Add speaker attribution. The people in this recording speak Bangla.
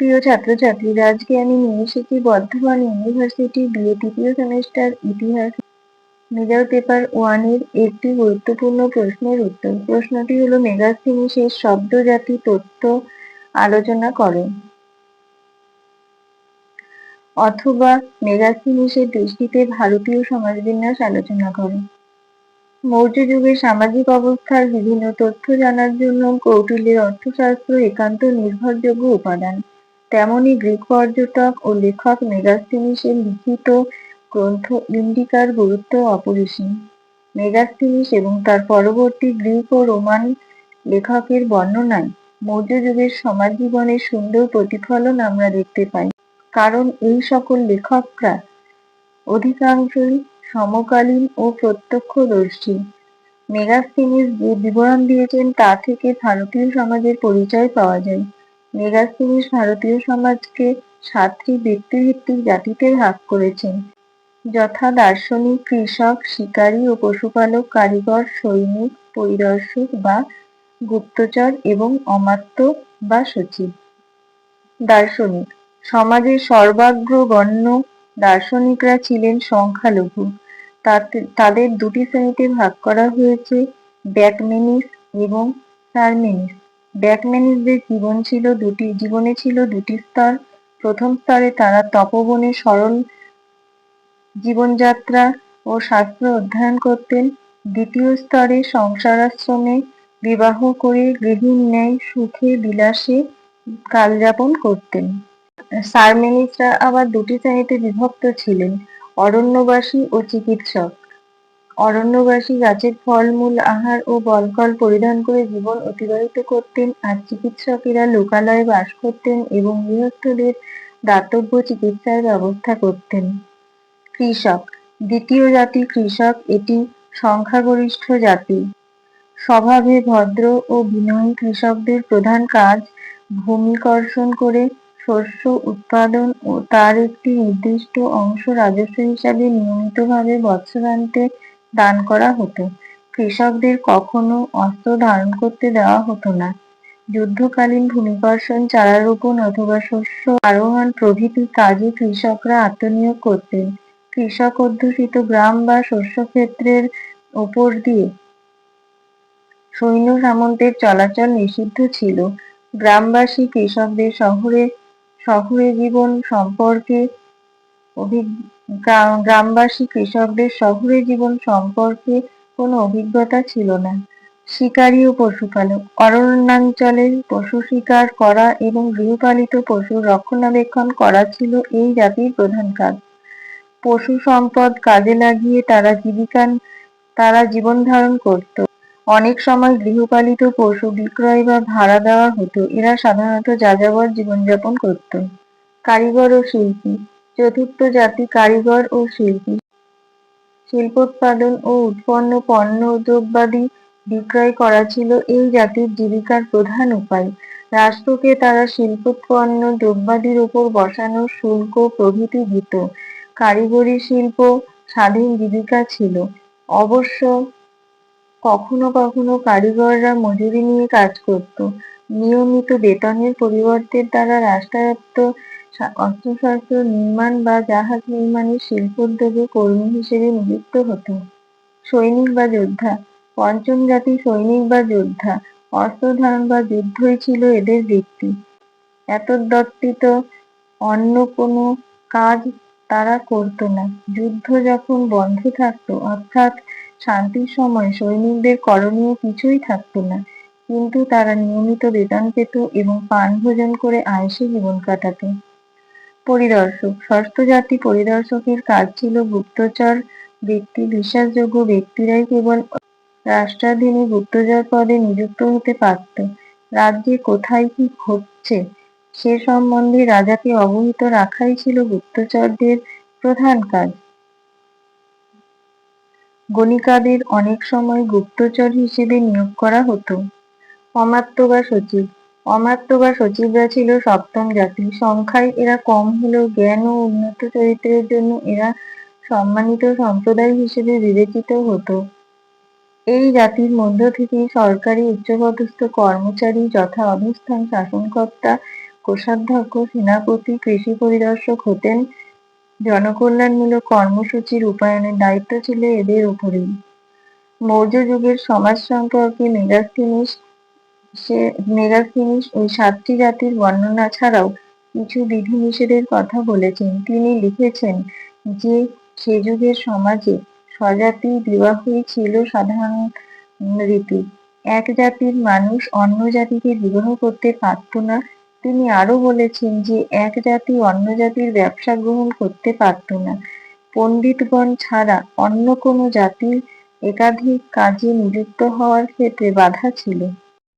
Speaker 1: প্রিয় ছাত্রছাত্রীরা, আজকে আমি নিয়ে এসেছি বর্ধমান ইউনিভার্সিটি বিএ তৃতীয় সেমিস্টার ইতিহাস মেজর পেপার ওয়ানের একটি গুরুত্বপূর্ণ প্রশ্নের উত্তর। প্রশ্নটি হলো মেগাস্থিনিসের শব্দজাতি তথ্য আলোচনা করো। অথবা মেগাস্থিনিসের দৃষ্টিতে ভারতীয় সমাজবিন্যাস আলোচনা করো। মৌর্য যুগের সামাজিক অবস্থার বিভিন্ন তথ্য জানার জন্য কৌটিল্যের অর্থশাস্ত্র একান্ত নির্ভরযোগ্য উপাদান। তেমনি গ্রিক পর্যটক ও লেখক মেগাস্থিনিসের লিখিত গ্রন্থ ইন্ডিকার গুরুত্ব অপরিসীম। মেগাস্থিনিস এবং তার পরবর্তী গ্রিক ও রোমান লেখকের বর্ণনায় মৌর্য যুগের সমাজ জীবনের সুন্দর প্রতিফলন আমরা দেখতে পাই। কারণ এই সকল লেখকরা অধিকাংশই সমকালীন ও প্রত্যক্ষদর্শী। মেগাস্থিনিস যে বিবরণ দিয়েছেন তা থেকে ভারতীয় সমাজের পরিচয় পাওয়া যায়। মেগাস্থিনিস ভারতীয় সমাজকে সাতটি ব্যক্তিভিত্তিক জাতিতে ভাগ করেছেন। যথা দার্শনিক, কৃষক, শিকারী ও পশুপালক, কারিগর, সৈনিক, পরিদর্শক বা গুপ্তচর এবং অমাত্য বা সচিব। দার্শনিক, সমাজের সর্বাগ্র গণ্য দার্শনিকরা ছিলেন সংখ্যালঘু। তাদের দুটি শ্রেণীতে ভাগ করা হয়েছে, ব্যাকমেনিস এবং সারমেনিস। ব্যাকমেনিসদের জীবন ছিল, দুটি, জীবনে ছিল দুটি স্তর। প্রথম স্তরে তারা তপবনে সরল জীবনযাত্রা ও শাস্ত্র অধ্যয়ন করতেন। দ্বিতীয় স্তরে সংসারাশ্রমে বিবাহ করে গৃহীর ন্যায় সুখে বিলাসে কালযাপন করতেন। সারমেনিসরা আবার দুটি শ্রেণীতে বিভক্ত ছিলেন, অরণ্যবাসী ও চিকিৎসক। অরণ্যবাসী গাছের ফলমূল, আহার ও বলকল পরিধান করে জীবন অতিবাহিত করতেন আর চিকিৎসকেরা লোকালয়ে বাস করতেন এবং গৃহস্থদের দাতব্য চিকিৎসার ব্যবস্থা করতেন। কৃষক, দ্বিতীয় জাতি কৃষক, এটি সংখ্যাগরিষ্ঠ জাতি। স্বভাবে ভদ্র ও বিনয়ী কৃষকদের প্রধান কাজ ভূমিকর্ষণ করে শস্য উৎপাদন ও তার একটি নির্দিষ্ট অংশ রাজস্ব হিসাবে নিয়মিতভাবে বৎসরান্তে দান করা হতো। কৃষকদের কখনো অস্ত্র ধারণ করতে দেওয়া হতো না। যুদ্ধকালীন ভূমিকর্ষণ চারারোপণ অথবা শস্য আরোহণ প্রভৃতি কাজে কৃষকরা আত্মনিয়োগ করতেন। কৃষক অধ্যুষিত গ্রাম বা শস্য ক্ষেত্রের ওপর দিয়ে সৈন্য সামন্তের চলাচল নিষিদ্ধ ছিল। গ্রামবাসী কৃষকদের শহরে, শহুরে জীবন সম্পর্কে গ্রামবাসী কৃষকদের শহুরে জীবন সম্পর্কে কোনো অভিজ্ঞতা ছিল না। শিকারী ও পশুপালক। অরণ্যাঞ্চলে পশু শিকার করা এবং গৃহপালিত পশুর রক্ষণাবেক্ষণ করা ছিল এই জাতির প্রধান কাজ। পশু সম্পদ কাজে লাগিয়ে তারা জীবিকা, তারা জীবন ধারণ করত। অনেক সময় গৃহপালিত পশু বিক্রয় বা ভাড়া দেওয়া হতো। এরা সাধারণত যাযাবর জীবনযাপন করত। কারিগর ও শিল্পী। চতুর্থ জাতি কারিগর ও শিল্পী। শিল্পোৎপাদন ও উৎপন্ন পণ্য দ্রব্যাদি বিক্রয় করা ছিল এই জাতির জীবিকার প্রধান উপায়। রাষ্ট্রকে তারা শিল্পোৎপন্ন দ্রব্যাদির উপর বসানো শুল্ক প্রভৃতি দিত। কারিগরি শিল্প স্বাধীন জীবিকা ছিল। অবশ্য কখনো কখনো কারিগররা মজুরি নিয়ে কাজ করত। নিয়মিত বেতনের পরিবর্তে তারা রাষ্ট্রায়ত্ত অস্ত্রশস্ত্র নির্মাণ বা জাহাজ নির্মাণের শিল্পোদ্যোগে কর্মী হিসেবে নিযুক্ত হতো সৈনিক বা যোদ্ধা, পঞ্চম জাতি সৈনিক বা যোদ্ধা, অস্ত্র ধারণ বা যুদ্ধই ছিল এদের বৃত্তি এতদ্দত্তিত অন্য কোনো কাজ তারা করতো না। যুদ্ধ যখন বন্ধ থাকতো, অর্থাৎ শান্তির সময় সৈনিকদের করণীয় কিছুই থাকতো না। কিন্তু তারা নিয়মিত বেতন পেত এবং পান ভোজন করে আয়েসে জীবন কাটাতো পরিদর্শক। ষষ্ঠ জাতি পরিদর্শকের কাজ ছিল গুপ্তচর ব্যক্তি, বিশ্বাসযোগ্য ব্যক্তিরাই কেবল রাষ্ট্রাধীনে গুপ্তচর পদে নিযুক্ত হতে পারত। রাজ্যে কোথায় কি ঘটছে সে সম্বন্ধে রাজাকে অবহিত রাখাই ছিল গুপ্তচরদের প্রধান কাজ। গণিকাদের অনেক সময় গুপ্তচর হিসেবে নিয়োগ করা হতো। অমাত্য বা সচিব অমাত্য বা সচিবরা ছিল সপ্তম জাতি। সংখ্যায় এরা কম হলেও জ্ঞান ও উন্নত চরিত্রের জন্য এরা সম্মানিত সম্প্রদায় হিসেবে বিবেচিত হতো। এই জাতির মধ্য থেকেই সরকারি উচ্চপদস্থ কর্মচারী, যথা অবস্থান শাসনকর্তা, কোষাধ্যক্ষ, সেনাপতি, কৃষি পরিদর্শক হতেন। জনকল্যাণমূলক কর্মসূচি রূপায়ণের দায়িত্ব ছিল এদের উপরেই। মৌর্য যুগের সমাজ সম্পর্কে মেগাস্থিনিস সে মেগাস্থিনিস ওই সাতটি জাতির বর্ণনা ছাড়াও কিছু বিধিনিষেধের কথা বলেছেন। তিনি লিখেছেন যে, সে যুগের সমাজে স্বজাতি বিবাহই ছিল সাধারণ রীতি। এক জাতির মানুষ অন্য জাতিকে বিবাহ করতে পারত না। তিনি আরও বলেছেন যে, এক জাতি অন্য জাতির ব্যবসা গ্রহণ করতে পারত না। পণ্ডিতগণ ছাড়া অন্য কোনো জাতির একাধিক কাজে নিযুক্ত হওয়ার ক্ষেত্রে বাধা ছিল।